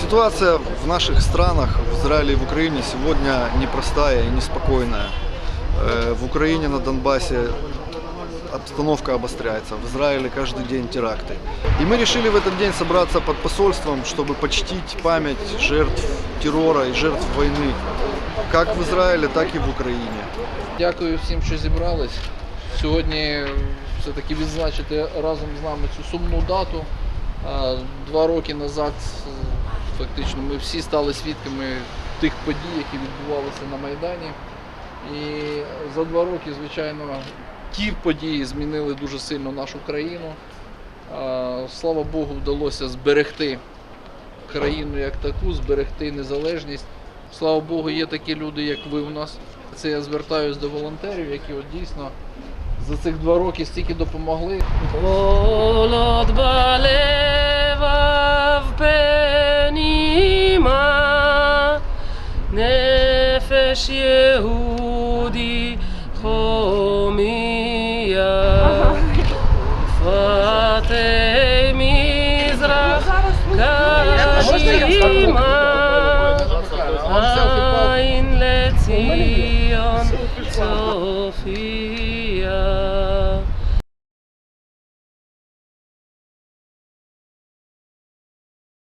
Ситуация в наших странах, в Израиле и в Украине сегодня непростая и неспокойная. Э, В Украине на Донбассе обстановка обостряется. В Израиле каждый день теракты. И мы решили в этот день собраться под посольством, чтобы почтить память жертв террора и жертв войны, как в Израиле, так и в Украине. Дякую всім, що зібрались. Сьогодні Все-таки відзначити разом з нами цю сумну дату. Два роки назад е, фактично ми всі стали свідками тих подій, які відбувалися на Майдані. І за два роки, звичайно, ті події змінили дуже сильно нашу країну. Слава Богу, вдалося зберегти країну як таку, зберегти незалежність. Слава Богу, є такі люди, як ви в нас. Це я звертаюся до волонтерів, які от дійсно за цих два роки стільки допомогли. Понад балева впеніма, нефеш єгуді хомія, фатей мізрах кашіма, айн леціма. Sophia.